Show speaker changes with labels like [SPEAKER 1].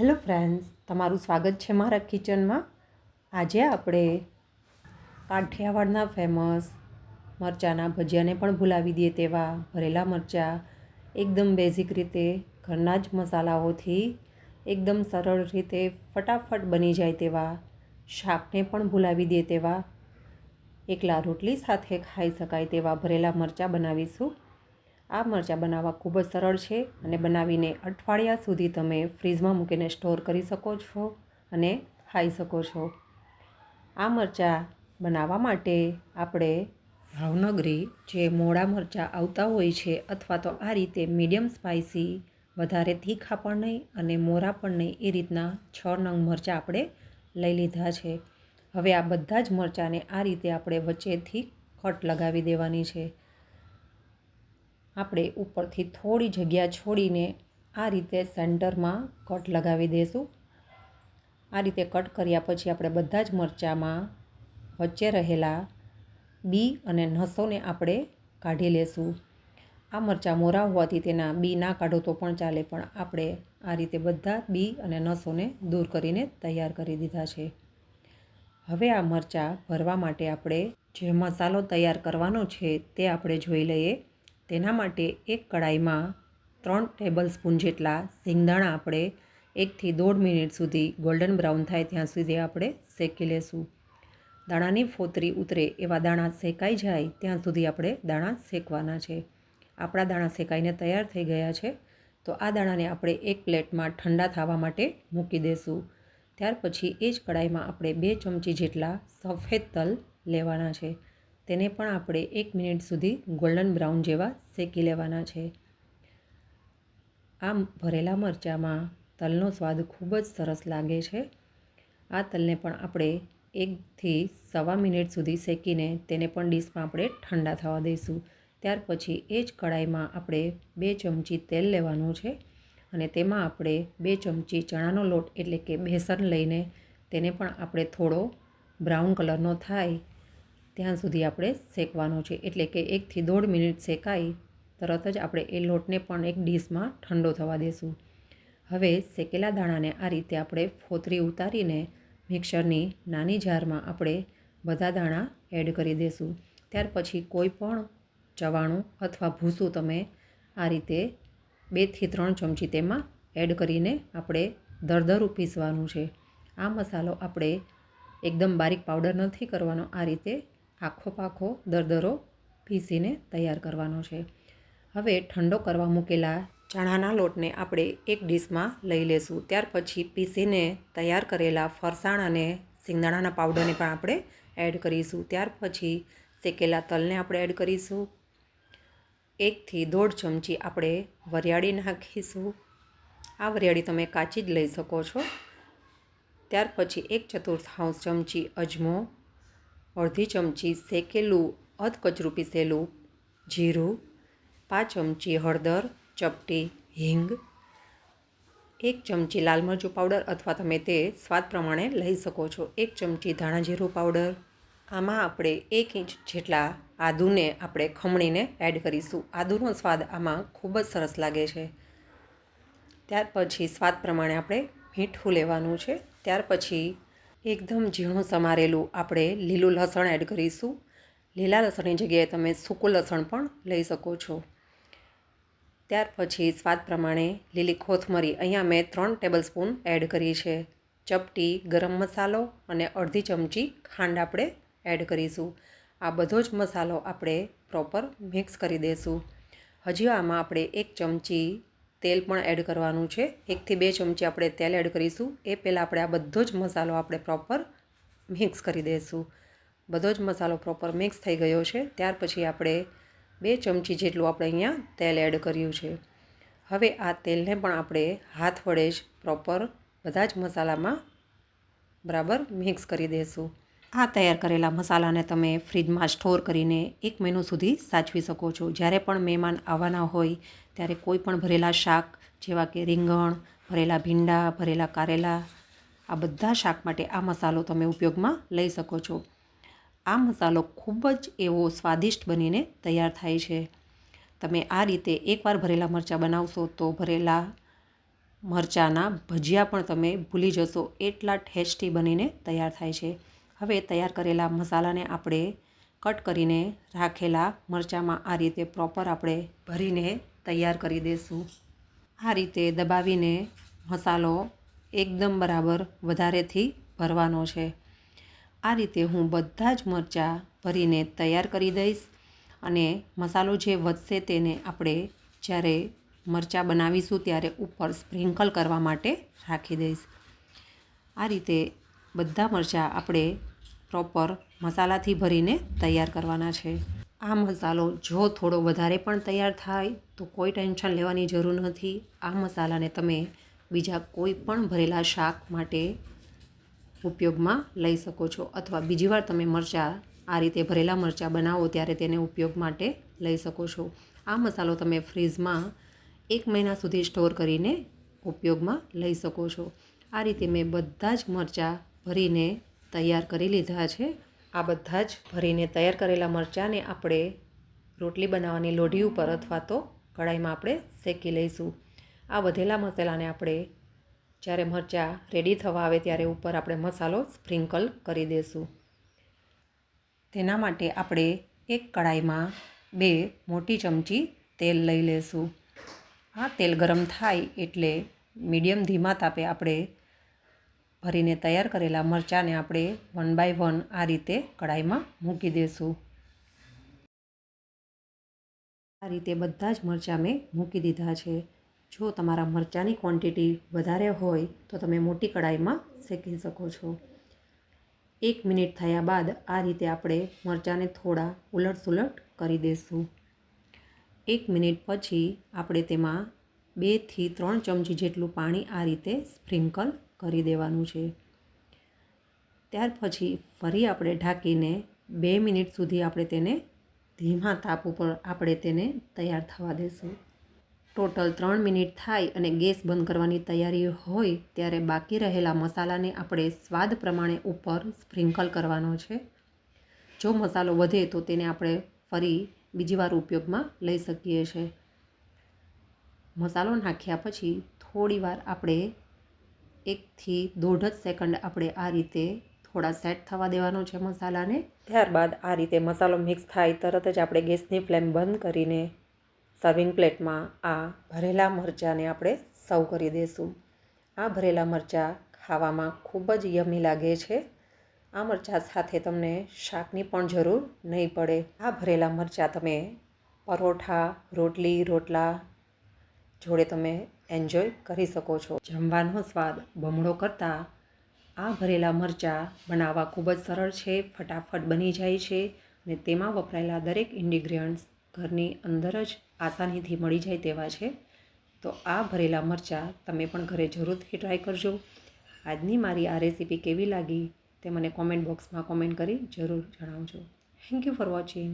[SPEAKER 1] Hello friends, તમારું સ્વાગત છે મારા કિચનમાં. આજે આપણે કાઠિયાવાડના ફેમસ મરચાંના ભજીયાને પણ ભૂલાવી દઈએ તેવા ભરેલા મરચાં. એકદમ બેઝિક રીતે ઘરના જ મસાલાઓથી એકદમ સરળ રીતે ફટાફટ બની જાય તેવા શાકને પણ ભૂલાવી દે તેવા. એકલા રોટલી સાથે ખાઈ શકાય તેવા ભરેલા મરચાં બનાવીશું. આ મરચાં બનાવવા ખૂબ જ સરળ છે અને બનાવીને અઠવાડિયા સુધી તમે ફ્રીજમાં મૂકીને સ્ટોર કરી શકો છો અને ખાઈ શકો છો. આ મરચાં બનાવવા માટે આપણે ભાવનગરી જે મોડા મરચાં આવતા હોય છે અથવા તો આ રીતે મીડિયમ સ્પાઇસી વધારે તીખા પણ નહીં અને મોરા પણ નહીં, એ રીતના છ નંગ મરચાં આપણે લઈ લીધા છે. હવે આ બધા જ મરચાંને આ રીતે આપણે વચ્ચેથી કટ લગાવી દેવાની છે. આપણે ઉપરથી થોડી જગ્યા છોડીને આ રીતે સેન્ટરમાં કટ લગાવી દઈશું આ રીતે કટ કર્યા પછી આપણે બધા જ મરચાંમાં વચ્ચે રહેલા બી અને નસોને આપણે કાઢી લેશું. આ મરચાં મોરા હોવાથી તેના બી ના કાઢો તો પણ ચાલે, પણ આપણે આ રીતે બધા બી અને નસોને દૂર કરીને તૈયાર કરી દીધા છે. હવે આ મરચાં ભરવા માટે આપણે જે મસાલો તૈયાર કરવાનો છે તે આપણે જોઈ લઈએ. તેના માટે એક કડાઈમાં ત્રણ ટેબલ સ્પૂન જેટલા સિંગદાણા આપણે એકથી દોઢ મિનિટ સુધી ગોલ્ડન બ્રાઉન થાય ત્યાં સુધી આપણે શેકી લેશું. દાણાની ફોતરી ઉતરે એવા દાણા શેકાઈ જાય ત્યાં સુધી આપણે દાણા શેકવાના છે. આપણા દાણા શેકાઈને તૈયાર થઈ ગયા છે, તો આ દાણાને આપણે એક પ્લેટમાં ઠંડા થવા માટે મૂકી દઈશું ત્યાર પછી એ જ કડાઈમાં આપણે બે ચમચી જેટલા સફેદ તલ લેવાના છે. તેને પણ આપણે એક મિનિટ સુધી ગોલ્ડન બ્રાઉન જેવા શેકી લેવાના છે. આમ ભરેલા મરચાંમાં તલનો સ્વાદ ખૂબ જ સરસ લાગે છે. આ તલને પણ આપણે એકથી સવા મિનિટ સુધી શેકીને તેને પણ ડીશમાં આપણે ઠંડા થવા દઈશું. ત્યાર પછી એ જ કડાઈમાં આપણે બે ચમચી તેલ લેવાનું છે અને તેમાં આપણે બે ચમચી ચણાનો લોટ એટલે કે બેસન લઈને તેને પણ આપણે થોડો બ્રાઉન કલરનો થાય ત્યાં સુધી આપણે શેકવાનો છે. એટલે કે એકથી દોઢ મિનિટ શેકાઈ, તરત જ આપણે એ લોટને પણ એક ડીશમાં ઠંડો થવા દેશું. હવે શેકેલા દાણાને આ રીતે આપણે ફોતરી ઉતારીને મિક્સરની નાની જારમાં આપણે બધા દાણા એડ કરી દઈશું ત્યાર પછી કોઈ પણ ચવાણું અથવા ભૂસું તમે આ રીતે બેથી ત્રણ ચમચી તેમાં એડ કરીને આપણે દરદરું પીસવાનું છે. આ મસાલો આપણે એકદમ બારીક પાવડર નથી કરવાનો, આ રીતે આખો પાખો દરદરો પીસીને તૈયાર કરવાનો છે. હવે ઠંડો કરવા મૂકેલા ચણાના લોટને આપણે એક ડીશમાં લઈ લેશું. ત્યાર પછી પીસીને તૈયાર કરેલા ફરસાણ અને સિંગદાણાના પાવડરને પણ આપણે એડ કરીશું. ત્યાર પછી શેકેલા તલને આપણે એડ કરીશું. એકથી દોઢ ચમચી આપણે વરિયાળી નાખીશું. આ વરિયાળી તમે કાચી જ લઈ શકો છો. ત્યાર પછી એક ચતુર્થાંશ ચમચી અજમો અડધી ચમચી શેકેલું અધકચરું પીસેલું જીરું, પાંચ ચમચી હળદર, ચપટી, હિંગ, એક ચમચી લાલ મરચું પાવડર અથવા તમે તે સ્વાદ પ્રમાણે લઈ શકો છો. એક ચમચી ધાણા જીરું પાવડર. આમાં આપણે એક ઇંચ જેટલા આદુને આપણે ખમણીને એડ કરીશું. આદુનો સ્વાદ આમાં ખૂબ જ સરસ લાગે છે. ત્યાર પછી સ્વાદ પ્રમાણે આપણે મીઠું લેવાનું છે. ત્યાર પછી એકદમ ઝીણું સમારેલું આપણે લીલું લસણ એડ કરીશું. લીલા લસણની જગ્યાએ તમે સૂકું લસણ પણ લઈ શકો છો. ત્યાર પછી સ્વાદ પ્રમાણે લીલી કોથમરી અહીંયા મેં ત્રણ ટેબલ સ્પૂન એડ કરી છે. ચપટી, ગરમ મસાલો અને અડધી ચમચી ખાંડ આપણે એડ કરીશું. આ બધો જ મસાલો આપણે પ્રોપર મિક્સ કરી દઈશું. હજી આમાં આપણે એક ચમચી તેલ પણ એડ કરવાનું છે. એકથી બે ચમચી આપણે તેલ એડ કરીશું. એ પહેલાં આપણે આ બધો જ મસાલો આપણે પ્રોપર મિક્સ કરી દઈશું. બધો જ મસાલો પ્રોપર મિક્સ થઈ ગયો છે. ત્યાર પછી આપણે બે ચમચી જેટલું આપણે અહીંયા તેલ એડ કર્યું છે. હવે આ તેલને પણ આપણે હાથ વડે જ પ્રોપર બધા જ મસાલામાં બરાબર મિક્સ કરી દઈશું. આ તૈયાર કરેલા મસાલાને તમે ફ્રીજમાં સ્ટોર કરીને એક મહિનો સુધી સાચવી શકો છો. જ્યારે પણ મહેમાન આવવાના હોય, ત્યારે કોઈ પણ ભરેલા શાક, જેવા કે રીંગણ, ભરેલા ભીંડા, ભરેલા કારેલા, આ બધા શાક માટે આ મસાલો તમે ઉપયોગમાં લઈ શકો છો. આ મસાલો ખૂબ જ એવો સ્વાદિષ્ટ બનીને તૈયાર થાય છે. તમે આ રીતે એકવાર ભરેલા મરચાં બનાવશો તો ભરેલા મરચાંના ભજીયા પણ તમે ભૂલી જશો. એટલા ટેસ્ટી બનીને તૈયાર થાય છે. હવે તૈયાર કરેલા મસાલાને આપણે કટ કરીને રાખેલા મરચાંમાં આ રીતે પ્રોપર આપણે ભરીને તૈયાર કરી દઈશું આ રીતે દબાવીને મસાલો એકદમ બરાબર વધારેથી ભરવાનો છે. આ રીતે હું બધા જ મરચાં ભરીને તૈયાર કરી દઈશ અને મસાલો જે વધશે તેને આપણે જ્યારે મરચાં બનાવીશું ત્યારે ઉપર સ્પ્રિંકલ કરવા માટે રાખી દઈશ. આ રીતે બધા મરચાં આપણે પ્રોપર મસાલાથી ભરીને તૈયાર કરવાના છે. આ મસાલો જો થોડો વધારે પણ તૈયાર થાય તો કોઈ ટેન્શન લેવાની જરૂર નથી. આ મસાલાને તમે બીજા કોઈ પણ ભરેલા શાક માટે ઉપયોગમાં લઈ શકો છો અથવા બીજી વાર તમે મરચાં આ રીતે ભરેલા મરચાં બનાવો ત્યારે તેને ઉપયોગ માટે લઈ શકો છો. આ મસાલો તમે ફ્રીઝમાં એક મહિના સુધી સ્ટોર કરીને ઉપયોગમાં લઈ શકો છો. આ રીતે મેં બધા જ મરચાં ભરીને તૈયાર કરી લીધા છે. આ બધા જ ભરીને તૈયાર કરેલા મરચાંને આપણે રોટલી બનાવવાની લોઢી ઉપર અથવા તો કઢાઈમાં આપણે શેકી લઈશું. આ વધેલા મસાલાને આપણે જ્યારે મરચાં રેડી થવા આવે ત્યારે ઉપર આપણે મસાલો સ્પ્રિંકલ કરી દઈશું તેના માટે આપણે એક કઢાઈમાં બે મોટી ચમચી તેલ લઈ લેશું. આ તેલ ગરમ થાય એટલે મીડિયમ ધીમા તાપે આપણે ભરીને તૈયાર કરેલા મરચાંને આપણે વન બાય વન આ રીતે કઢાઈમાં મૂકી દઈશું આ રીતે બધા જ મરચાં મેં મૂકી દીધા છે. જો તમારા મરચાંની ક્વોન્ટિટી વધારે હોય તો તમે મોટી કઢાઈમાં શેકી શકો છો. એક મિનિટ થયા બાદ આ રીતે આપણે મરચાંને થોડા ઉલટસુલટ કરી દઈશું એક મિનિટ પછી આપણે તેમાં બેથી ત્રણ ચમચી જેટલું પાણી આ રીતે સ્પ્રિંકલ કરી દેવાનું છે. ત્યાર પછી ફરી આપણે ઢાંકીને બે મિનિટ સુધી આપણે તેને ધીમા તાપ ઉપર આપણે તેને તૈયાર થવા દઈશું ટોટલ ત્રણ મિનિટ થાય અને ગેસ બંધ કરવાની તૈયારી હોય ત્યારે બાકી રહેલા મસાલાને આપણે સ્વાદ પ્રમાણે ઉપર સ્પ્રિંકલ કરવાનો છે. જો મસાલો વધે તો તેને આપણે ફરી બીજી વાર ઉપયોગમાં લઈ શકીએ છીએ મસાલો નાખ્યા પછી થોડીવાર આપણે એકથી દોઢ જ સેકન્ડ આપણે આ રીતે થોડા સેટ થવા દેવાનો છે મસાલાને. ત્યારબાદ આ રીતે મસાલો મિક્સ થાય તરત જ આપણે ગેસની ફ્લેમ બંધ કરીને સર્વિંગ પ્લેટમાં આ ભરેલા મરચાંને આપણે સર્વ કરી દઈશું આ ભરેલા મરચાં ખાવામાં ખૂબ જ યમી લાગે છે. આ મરચાં સાથે તમને શાકની પણ જરૂર નહીં પડે. આ ભરેલા મરચાં તમે પરોઠા, રોટલી, રોટલા જોડે તમે એન્જોય કરી શકો છો. જમવાનો સ્વાદ બમણો કરતાં આ ભરેલા મરચાં બનાવવા ખૂબ જ સરળ છે, ફટાફટ બની જાય છે અને તેમાં વપરાયેલા દરેક ઇન્ડિગ્રિયન્ટ્સ ઘરની અંદર જ આસાનીથી મળી જાય તેવા છે. તો આ ભરેલા મરચાં તમે પણ ઘરે જરૂરથી ટ્રાય કરજો. આજની મારી આ રેસીપી કેવી લાગી તે મને કોમેન્ટ બોક્સમાં કોમેન્ટ કરી જરૂર જણાવજો. Thank you for watching